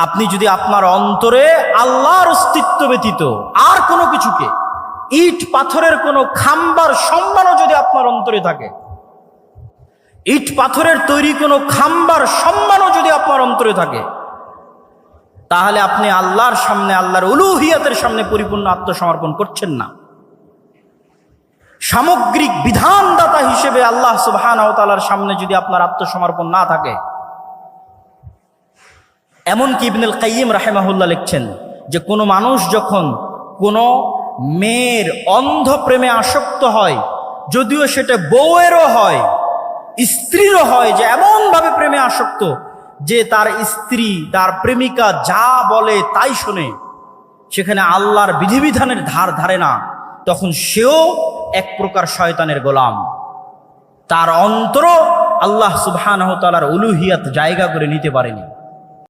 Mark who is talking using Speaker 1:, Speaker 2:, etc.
Speaker 1: আপনি যদি আপনার অন্তরে আল্লাহর অস্তিত্ব ব্যতীত আর কোনো কিছুকে, ইট, পাথরের কোনো খাম্বার সম্মানও যদি আপনার অন্তরে থাকে, ইট, পাথরের তৈরি কোনো খাম্বার সম্মানও যদি আপনার অন্তরে থাকে, তাহলে আপনি আল্লাহর সামনে, আল্লাহর উলুহিয়াতের সামনে পরিপূর্ণ আত্মসমর্পণ করছেন না। সামগ্রিক বিধানদাতা হিসেবে আল্লাহ সুবাহানার সামনে যদি আপনার আত্মসমর্পণ না থাকে এমনকি ইবনুল কাইয়িম রাহেমাহুল্লাহ লিখছেন যে কোনো মানুষ যখন কোনো মেয়ের অন্ধ প্রেমে আসক্ত হয়, যদিও সেটা বউয়েরও হয়, স্ত্রীরও হয় যে এমনভাবে প্রেমে আসক্ত যে তার স্ত্রী, তার প্রেমিকা যা বলে তাই শোনে, সেখানে আল্লাহর বিধিবিধানের ধার ধারে না, তখন সেও এক প্রকার শয়তানের গোলাম। তার অন্তর আল্লাহ সুবহানাহু তাআলার উলুহিয়াত জায়গা করে নিতে পারেনি।